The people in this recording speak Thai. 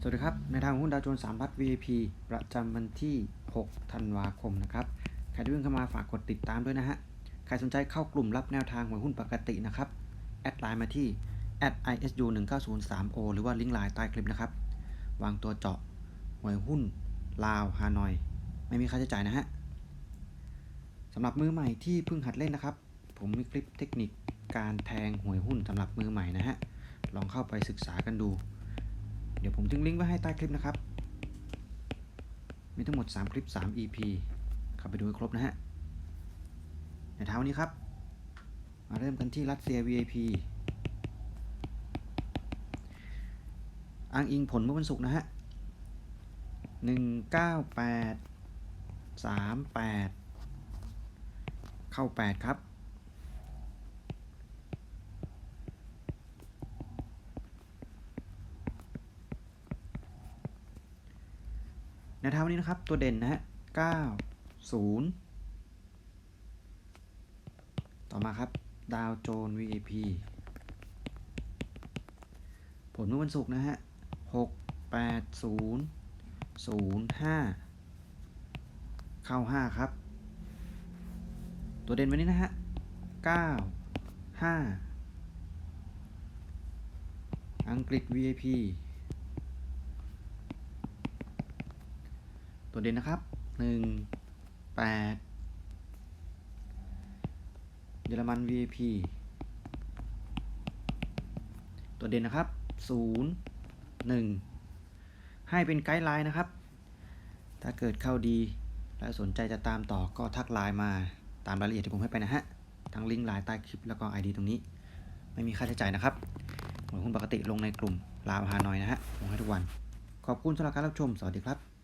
สวัสดีครับ ในทางหุ้นดาวโจนส์3พัท VIP ประจำวันที่ 6 ธันวาคมนะครับ ใครที่เพิ่งเข้ามาฝากกดติดตามด้วยนะฮะ ใครสนใจเข้ากลุ่มรับแนวทางหวยหุ้นปกตินะครับ แอดไลน์มาที่ @isu 1 9 0 3 o หรือว่าลิงก์ไลน์ใต้คลิปนะครับ วางตัวเจาะหวยหุ้น ลาว ฮานอย ไม่มีค่าใช้จ่ายนะฮะสำหรับมือใหม่ที่เพิ่งหัดเล่นนะครับ ผมมีคลิปเทคนิคการแทงหวยหุ้นสำหรับมือใหม่นะฮะ ลองเข้าไปศึกษากันดู ดี๋ยวผมทิ้งลิงก์ไว้ให้ใต้คลิปนะครับ มีทั้งหมด 3 คลิป 3 EP เข้าไปดูให้ครบนะฮะ ในเท้านี้ครับ มาเริ่มกันที่รัสเซีย VIP อ้างอิงผลเมื่อวันศุกร์นะฮะ 198 38 เข้า 8 ครับ นเท้านี้นะครับ ตัวเด่นนะฮะ9 0ต่อมาครับ ดาวโจน VIP ผลเมื่อวันศุกร์นะฮะ6 8 0 0 5เข้า5ครับ ตัวเด่นวันนี้นะฮะ9 5อังกฤษ VIP ตัวเด่นนะครับ 1 8 เยอรมัน VIP ตัวเด่นนะครับ 0 1 ให้เป็นไกด์ไลน์นะครับ ถ้าเกิดเข้าดีแล้วสนใจจะตามต่อก็ทักไลน์มาตามรายละเอียดที่ผมให้ไปนะฮะ ทั้งลิงก์ไลน์ใต้คลิปแล้วก็ ID ตรงนี้ ไม่มีค่าใช้จ่ายนะครับเหวยหุ้นปกติลงในกลุ่มลาวฮานอยนะฮะลงให้ทุกวัน ขอบคุณสำหรับการรับชม สวัสดีครับ